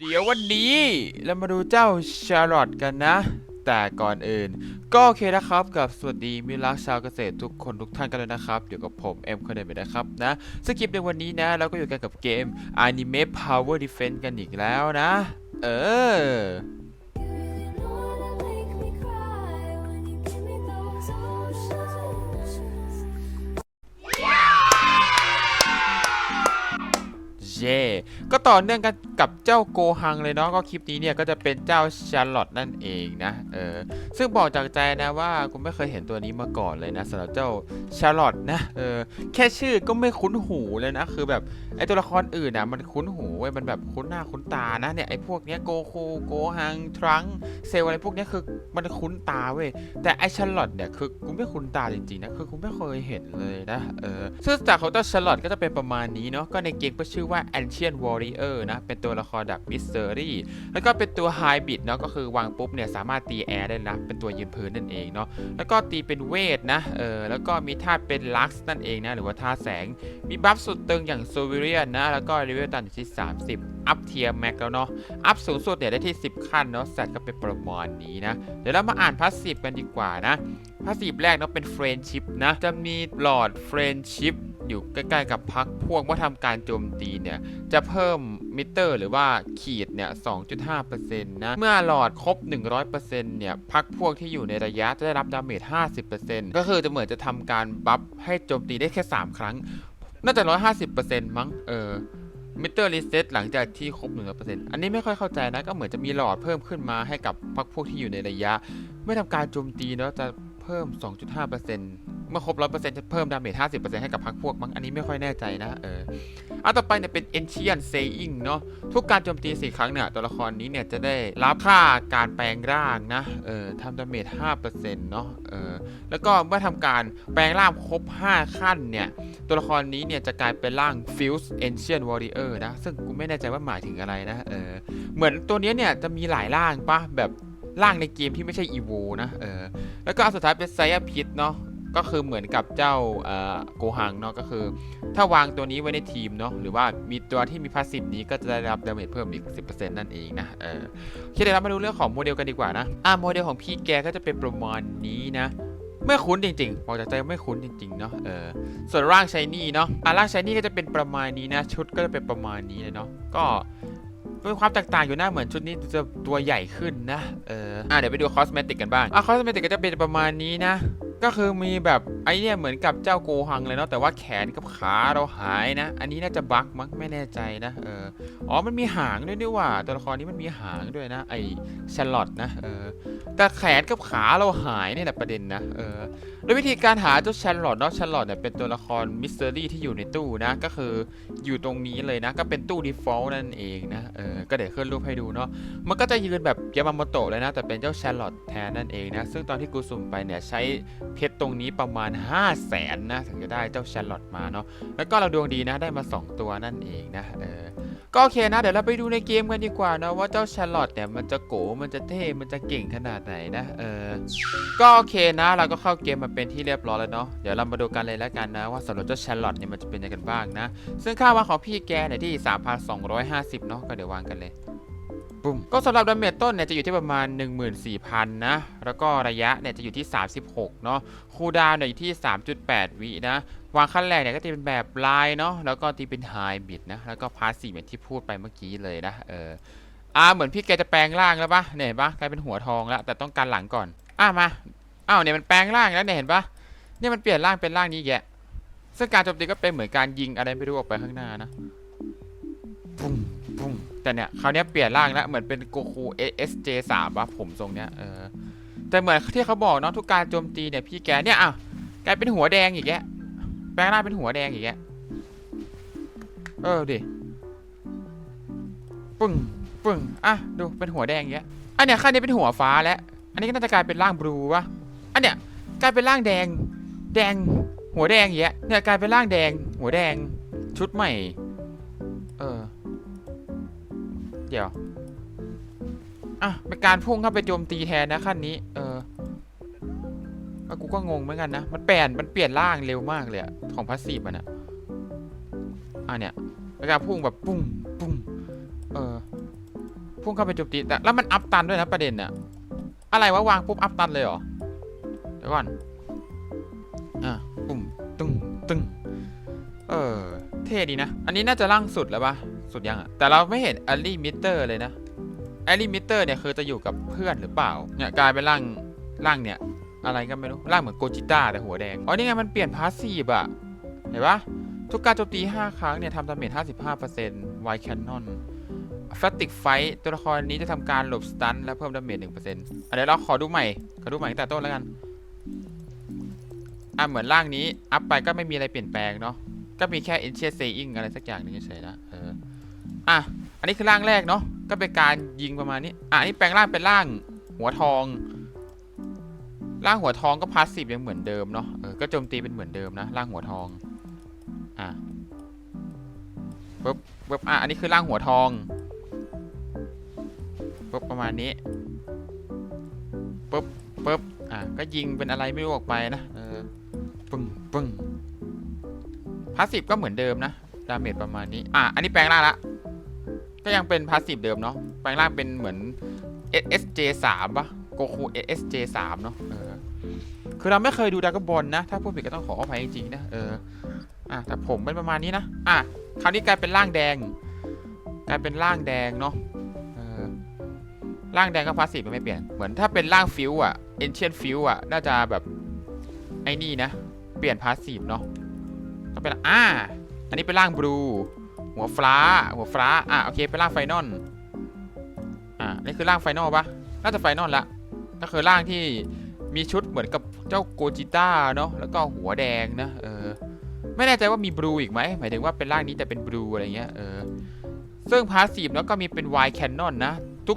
เดี๋ยววันนี้เรามาดูเจ้าชาร์ลอตกันนะ แต่ก่อนอื่น ก็โอเคนะครับกับสวัสดีมิลักชาวเกษตรทุกคนทุกท่านกันเลยนะครับเดี๋ยวกับผมเอ็มคนเดิมนะครับนะสคริปต์ในวันนี้นะ เราก็อยู่กันกับเกม Anime Power Defense กันอีกแล้วนะ เออ เย่ก็ต่อเนื่องกันกับเจ้าโกฮังเลยเนาะก็คลิปนี้เนี่ยก็จะเป็นเจ้าชาร์ลอตนั่นเองนะเออซึ่งบอกจากใจนะว่ากูไม่เคยเห็นตัวนี้มาก่อนเลยนะสำหรับเจ้าชาร์ลอตนะเออแค่ชื่อก็ไม่คุ้นหูเลยนะคือแบบไอตัวละครอื่นนะมันคุ้นหูเว้ยมันแบบคุ้นหน้าคุ้นตานะเนี่ยไอพวกเนี้ยโกคูโกฮังทรังเซลอะไรพวกเนี้ยคือมันคุ้นตาเว้ยแต่ไอชาร์ลอตเนี่ยคือกูไม่คุ้นตาจริงๆนะคือกูไม่เคยเห็นเลยนะเออซึ่งจากของเจ้าชาร์ลอตก็จะเป็นประมาณนี้เนาะก็ในเกมก็ชื่อว่า Ancient Warrior นะ เป็นตัวละครดับมิสเตอรี่แล้วก็เป็นตัว Hybrid เนาะก็คือวางปุ๊บเนี่ยสามารถตีแอร์ได้นะ เป็นตัวยืนพื้นนั่นเองเนาะ แล้วก็ตีเป็นเวทนะ เออ แล้วก็มีธาตุเป็นลักซ์นั่นเองนะ หรือว่าธาตุแสง มีบัฟสุดตึงอย่างโซเวเรียนนะ แล้วก็เลเวลตันอยู่ที่ 30 อัพเทียร์แม็กแล้วเนาะ อัพสูงสุดเนี่ยได้ที่ 10 ขั้นเนาะแซดก็เป็นประมาณนี้นะ เดี๋ยวเรามาอ่านพาสซีฟกันดีกว่านะพาสซีฟแรกเนาะเป็นเฟรนชิพนะ จะมีหลอดเฟรนชิพ อยู่ใกล้ๆกับพักพวกเมื่อทำการโจมตีเนี่ย จะเพิ่มมิเตอร์หรือว่าขีดเนี่ย 2.5%นะ เมื่อหลอดครบ 100%เนี่ยพักพวกที่อยู่ในระยะจะได้รับดาเมจ 50%ก็คือจะเหมือนจะทำการบัฟให้โจมตีได้แค่ 3 ครั้ง น่าจะ 150%มั้ง เออมิเตอร์รีเซ็ตหลังจากที่ครบ 100%อันนี้ไม่ค่อยเข้าใจนะ ก็เหมือนจะมีหลอดเพิ่มขึ้นมาให้กับพักพวกที่อยู่ในระยะ เมื่อทำการโจมตีเนาะจะเพิ่ม 2.5%เมื่อครบ100%จะเพิ่มดาเมจ50%ให้กับพักพวกมั้งอันนี้ไม่ค่อยแน่ใจนะเอออันต่อไปเนี่ยเป็น Ancient Saying เนาะทุกการโจมตี4ครั้งเนี่ยตัวละครนี้เนี่ยจะได้รับค่าการแปลงร่างนะเออทำดาเมจ5%เปอร์เซ็นต์เนาะเออแล้วก็เมื่อทำการแปลงร่างครบ5ขั้นเนี่ยตัวละครนี้เนี่ยจะกลายเป็นร่าง Fuse Ancient Warrior นะซึ่งกูไม่แน่ใจว่าหมายถึงอะไรนะเออเหมือนตัวนี้เนี่ยจะมีหลายร่างปะแบบร่างในเกมที่ไม่ใช่ EVO นะ เออ แล้วก็อันสุดท้ายเป็นไซยาพิษเนาะ ก็คือเหมือนกับเจ้าโกหังเนาะก็คือ ถ้าวางตัวนี้ไว้ในทีมเนาะหรือว่ามีตัวที่มีพาสซีฟนี้ก็จะได้รับดาเมจเพิ่มอีก 10%นั่นเองนะเออโอเคเดี๋ยวเรามาดูเรื่องของโมเดลกันดีกว่านะอ่าโมเดลของพี่แกก็จะเป็นประมาณนี้นะไม่คุ้นจริงๆบอกจากใจไม่คุ้นจริงๆเนาะ เออ ส่วนร่างชายนี่เนาะอ่าร่างชายนี่ก็จะเป็นประมาณนี้นะ ชุดก็จะเป็นประมาณนี้เลยเนาะ ก็มีความแตกต่างอยู่นะเหมือนชุดนี้จะตัวใหญ่ขึ้นนะ เออ อ่าเดี๋ยวไปดูคอสเมติกกันบ้าง อะคอสเมติกก็จะเป็นประมาณนี้นะ ก็คือมีแบบไอเนี่ยเหมือนกับเจ้าโกหังเลยเนาะแต่ว่าแขนกับขาเราหายนะ อันนี้น่าจะบั๊กมั้งไม่แน่ใจนะเอออ๋อมันมีหางด้วยนี่ว่าตัวละครนี้มันมีหางด้วยนะ ไอชลอตนะเออแต่แขนกับขาเราหายเนี่ยแหละประเด็นนะเออโดยวิธีการหาเจ้าชลอตเนาะชาร์ลอตเนี่ยเป็นตัวละครมิสเตอรี่ที่อยู่ในตู้นะ ก็คืออยู่ตรงนี้เลยนะ ก็เป็นตู้ default นั่นเองนะเออก็เดี๋ยวขึ้นรูปให้ดูเนาะมันก็จะยืนแบบยามาโมโตะเลยนะ แต่เป็นเจ้าชลอตแทนนั่นเองนะซึ่งตอนที่กูสุ่มไปเนี่ยใช้เพชรตรงนี้ประมาณ 5 0 0แสนนะถึงจะได้เจ้าชาร์ลอตมาเนาะแล้วก็เราดวงดีนะได้มา 2 ตัวนั่นเองนะเออก็โอเคนะ เดี๋ยวเราไปดูในเกมกันดีกว่านะว่าเจ้าชาร์ลอตเนี่ยมันจะโกมันจะเท่มันจะเก่งขนาดไหนนะเออก็โอเคนะ เราก็เข้าเกมมาเป็นที่เรียบร้อยแล้วเนาะเดี๋ยวเรามาดูกันเลยแล้วกันนะ ว่าสำหรับเจ้าชาร์ลอตเนี่ยมันจะเป็นยังไงกันบ้างนะ ซึ่งค่าวางของพี่แกเนี่ยที่ 3,250เนาะก็เดี๋ยววางกันเลย ปุ๊มก็สำหรับดาเมจต้นเนี่ยจะอยู่ที่ประมาณ 14,000 นะ แล้วก็ระยะเนี่ยจะอยู่ที่ 36 เนาะคูดาวเนี่ยอยู่ที่ 3.8 วินะวางขั้นแรกเนี่ยก็จะเป็นแบบลายเนาะแล้วก็ตีเป็นไฮบิดนะแล้วก็พาสซีฟอย่างที่พูดไปเมื่อกี้เลยนะเอออ่าเหมือนพี่แกจะแปลงร่างแล้วปะเนี่ยเห็นปะกลายเป็นหัวทองแล้วแต่ต้องการหลังก่อนอ่ามาอ้าวเนี่ยมันแปลงร่างแล้วเนี่ยเห็นปะเนี่ยมันเปลี่ยนร่างเป็นร่างนี้แกซึ่งการโจมตีก็เป็นเหมือนการยิงอะไรไม่รู้ออกไปข้างหน้านะปุ้ง ปุ้งแต่เนี่ยคราวนี้เปลี่ยนร่างแล้วเหมือนเป็นโกคู SJ3 ว่ะผมทรงเนี้ยเออแต่เหมือนที่เขาบอกเนาะทุกการโจมตีเนี่ยพี่แกเนี่ยอ้าวกลายเป็นหัวแดงอีกแกะแปลงร่างเป็นหัวแดงอีกแกะเออดิปึ้งปึ้งอะดูเป็นหัวแดงอีกแกะอันเนี้ยข้างนี้เป็นหัวฟ้าแล้วอันนี้ก็น่าจะกลายเป็นร่างบลูวะอันเนี้ยกลายเป็นร่างแดง แดง หัวแดงอย่างเงี้ยเนี่ยกลายเป็นร่างแดง หัวแดง ชุดใหม่ เดี๋ยว อะ เป็นการพุ่งเข้าไปโจมตีแทนนะขั้นนี้ เอออะกูก็งงเหมือนกันนะ มันเปลี่ยน มันเปลี่ยนร่างเร็วมากเลยอะของพาสซีฟมันอะอะเนี่ยเป็นการพุ่งแบบปุ้งปุ้งเออ พุ่งเข้าไปโจมตี แต่แล้วมันอัพตันด้วยนะประเด็นน่ะอะไรวะวางปุ๊บอัพตันเลยเหรอ เดี๋ยวก่อน อะปุ่มตึ้งตึ้งเออ เท่ดีนะ อันนี้น่าจะล่างสุดแล้วปะ สุดยังอะแต่เราไม่เห็นอ l ลี่มิเตอร์เลยนะอ l ลี่มิเตอร์เนี่ยคือจะอยู่กับเพื่อนหรือเปล่าเนี่ยกลายเป็นร่างร่างเนี่ยอะไรก็ไม่รู้ร่างเหมือนโกจิต้าแต่หัวแดงอ๋อนี่ไงมันเปลี่ยนพาสซีฟอะเห็นปะทุกการโจมตี 5 ครั้งเนี่ยทำดาเมจ55%ไวแคนนอนแฟติกไฟตัวละครนี้จะทำการหลบสตันและเพิ่มดาเมจ1%อันเดี๋ยวเราขอดูใหม่ ขอดูใหม่ตั้งแต่ต้นแล้วกัน อะเหมือนร่างนี้ อัพไปก็ไม่มีอะไรเปลี่ยนแปลงเนาะ ก็มีแค่ Ancient Saying อะไรสักอย่างหนึงเฉยๆนะ เออ อะ อันนี้คือร่างแรกเนาะ ก็เป็นการยิงประมาณนี้ อะอันนี้แปลงร่างเป็นร่างหัวทอง ร่างหัวทองก็พาสซีฟยังเหมือนเดิมเนาะเออก็โจมตีเป็นเหมือนเดิมนะ ร่างหัวทอง อะปึ๊บปึ๊บอะ อันนี้คือร่างหัวทองปึ๊บประมาณนี้ปึ๊บปึ๊บอะ ก็ยิงเป็นอะไรไม่รู้ออกไปนะ เออ ปึ้งปึ้งพาสซีฟก็เหมือนเดิมนะ ดาเมจประมาณนี้ อะ อันนี้แปลงร่างละ ก็ยังเป็นพาสซีฟเดิมเนาะแปลงร่างเป็นเหมือน SSJ 3ปะโกคู SSJ 3เนาะเออคือเราไม่เคยดูดากบอลนะ ถ้าพูดผิดก็ต้องขออภัยจริงๆนะเอออะแต่ผมเป็นประมาณนี้นะอะคราวนี้กลายเป็นร่างแดง กลายเป็นร่างแดงเนาะเออร่างแดงก็พาสซีฟมันไม่เปลี่ยน เหมือนถ้าเป็นร่างฟิวอะเอนเชียนฟิวอะน่าจะแบบไอ้นี่นะ เปลี่ยนพาสซีฟเนาะก็เป็นอ่า อันนี้เป็นร่างบลู หัวฟ้า หัวฟ้า อะโอเคไปล่างไฟนอลอ่านี่คือล่างไฟนอลปะน่าจะไฟนอลละก็คือล่างที่มีชุดเหมือนกับเจ้าโกจิต้าเนาะแล้วก็หัวแดงนะเออไม่แน่ใจว่ามีบลูอีกไหมหมายถึงว่าเป็นร่างนี้แต่เป็นบลูอะไรเงี้ยเออซึ่งพาสซีฟแล้วก็มีเป็นไวแคนนอนนะ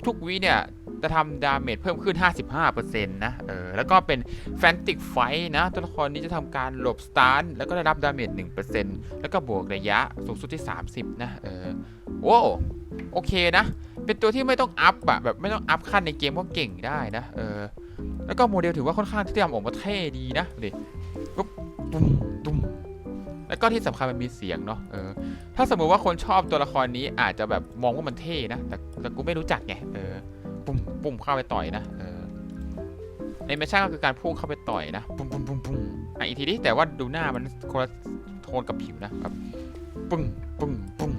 ทุกๆวิเนี่ย จะทำดาเมจเพิ่มขึ้น 55%นะ เออ แล้วก็เป็นแฟนติกไฟนะ ตัวละครนี้จะทำการหลบสตาร์ทแล้วก็ได้รับดาเมจ 1%แล้วก็บวกระยะสูงสุดที่ 30 นะ เออโอ้โอเคนะ เป็นตัวที่ไม่ต้องอัพอะแบบไม่ต้องอัพขั้นในเกมก็เก่งได้นะ เออ แล้วก็โมเดลถือว่าค่อนข้างที่จะออกมาเท่ดีนะดิปุ๊บตุ้มตุ้มแล้วก็ที่สำคัญมันมีเสียงเนาะ เออ ถ้าสมมติว่าคนชอบตัวละครนี้อาจจะแบบมองว่ามันเท่นะ แต่แต่กูไม่รู้จักไง เออ ปุ่มปุ่มเข้าไปต่อยนะเออในเมชั่นก็คือการพุ่งเข้าไปต่อยนะปุ้มปุ้มปุ้มปุ้มอะอีกทีนี้แต่ว่าดูหน้ามันคนละโทนกับผิวนะแบบปึ้งปึ้งปึ้ง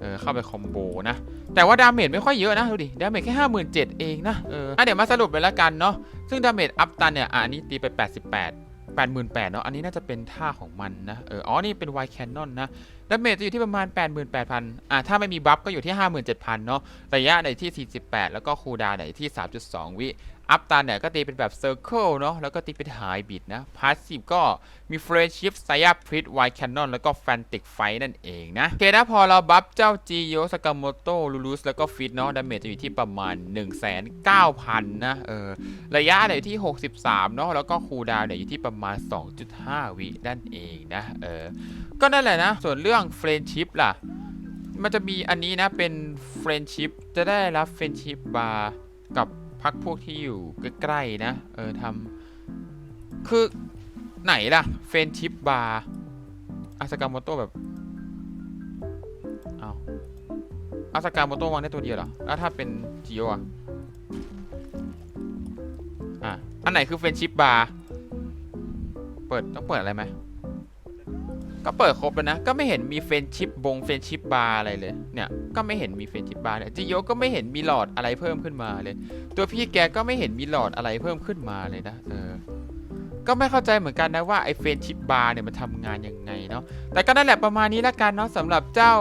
เออเข้าไปคอมโบนะ แต่ว่าดาเมจไม่ค่อยเยอะนะดูดิดาเมจแค่ห้าหมื่นเจ็ดเองนะเอออะเดี๋ยวมาสรุปไปแล้วกันเนาะซึ่งดาเมจอัพตันเนี่ยอะอันนี้ตีไป 88 88,000เนาะอันนี้น่าจะเป็นท่าของมันนะเอออ๋อนี่เป็นไวแคนนอนนะดาเมจจะอยู่ที่ประมาณ 88,000อะถ้าไม่มีบัฟก็อยู่ที่ 57,000เนาะระยะไหนที่ 48 แล้วก็คูดาไหนที่ 3.2 วิ อัพตันเนี่ยก็ตีเป็นแบบเซอร์เคิลเนาะแล้วก็ตีเป็นไฮบิดนะพาสซีฟก็มีเฟรนชิฟไซยาพริตไวแคนนอนแล้วก็แฟนติกไฟนั่นเองนะโอเคนะพอเราบัฟเจ้าจีโยสกาโมโตลูลูสแล้วก็ฟิตเนาะดาเมจจะอยู่ที่ประมาณ 1 9 0 0 0 นะเออระยะเนี่ยอยู่ที่ 63 เนาะแล้วก็คูลดาวน์เนี่ยอยู่ที่ประมาณ 2.5 วินั่นเองนะเออก็นั่นแหละนะ ส่วนเรื่องเฟรนชิพล่ะ มันจะมีอันนี้นะเป็นเฟรนชิพจะได้รับเฟรนชิพบาร์กับ พักพวกที่อยู่ใกล้ๆนะ เออทำคือไหนล่ะ เฟนชิพบาร์อาสกาโมโตแบบเอาอาสกาโมโตวางได้ตัวเดียวเหรอ แล้วถ้าเป็นจิโออะอะ อันไหนคือเฟนชิพบาร์ เปิดต้องเปิดอะไรไหม ก็เปิดครบแล้วนะ ก็ไม่เห็นมีเฟนชิปบงเฟนชิปบาร์อะไรเลย เนี่ย ก็ไม่เห็นมีเฟนชิปบาร์เนี่ยจิโยก็ไม่เห็นมีหลอดอะไรเพิ่มขึ้นมาเลย ตัวพี่แกก็ไม่เห็นมีหลอดอะไรเพิ่มขึ้นมาเลยนะเออก็ไม่เข้าใจเหมือนกันนะว่าไอเฟนชิปบาร์เนี่ยมันทำงานยังไงเนาะ แต่ก็นั่นแหละประมาณนี้ละกันเนาะสำหรับเจ้า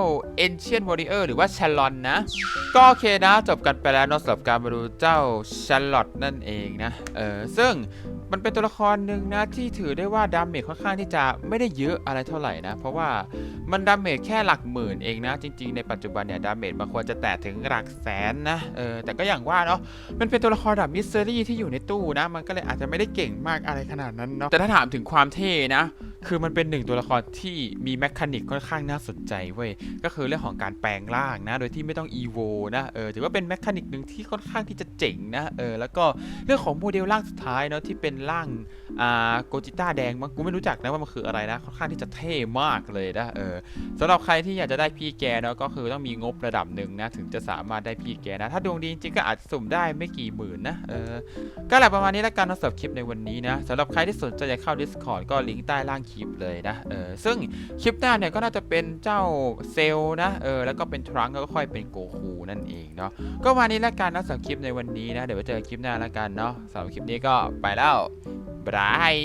Ancient Warrior หรือว่า Shalon นะ ก็โอเคนะ จบกันไปแล้วเนาะสำหรับการมาดูเจ้า Charlotte นั่นเองนะ เออซึ่ง มันเป็นตัวละครหนึ่งนะที่ถือได้ว่าดาเมจค่อนข้างที่จะไม่ได้เยอะอะไรเท่าไหร่นะ เพราะว่ามันดาเมจแค่หลักหมื่นเองนะ จริง ๆ ในปัจจุบันเนี่ยดาเมจบางควรจะแตะถึงหลักแสนนะเออแต่ก็อย่างว่าเนาะมันเป็นตัวละครแบบมิสเตอรี่ที่อยู่ในตู้นะ มันก็เลยอาจจะไม่ได้เก่งมากอะไรขนาดนั้นเนาะแต่ถ้าถามถึงความเท่นะ คือมันเป็นหนึ่งตัวละครที่มีแมคานิกค่อนข้างน่าสนใจเว้ยก็คือเรื่องของการแปลงร่างนะ โดยที่ไม่ต้องอีโวนะเออถือว่าเป็นแมคานิกหนึ่งที่ค่อนข้างที่จะเจ๋งนะเออแล้วก็เรื่องของโมเดลร่างสุดท้ายเนาะที่เป็นร่างอ่าโกจิต้าแดงมั้งกูไม่รู้จักนะว่ามันคืออะไรนะค่อนข้างที่จะเท่มากเลยนะเออสำหรับใครที่อยากจะได้พี่แกเนาะก็คือต้องมีงบระดับหนึ่งนะถึงจะสามารถได้พี่แกนะ ถ้าดวงดีจริงก็อาจสุ่มได้ไม่กี่หมื่นนะเออก็แหละประมาณนี้แล้วกันนะสำหรับคลิปในวันนี้นะสำหรับใครที่สนใจจะเข้า Discord ก็ลิงก์ใต้ล่างคลิปเลยนะเออซึ่งคลิปหน้าเนี่ยก็น่าจะเป็นเจ้าเซลนะเออแล้วก็เป็นทรังก์ก็ค่อยเป็นโกคูนั่นเองเนาะก็วันนี้แล้วกันนะสำหรับคลิปในวันนี้นะเดี๋ยวไว้เจอคลิปหน้าแล้วกันเนาะสำหรับคลิปนี้ก็ไปแล้วบาย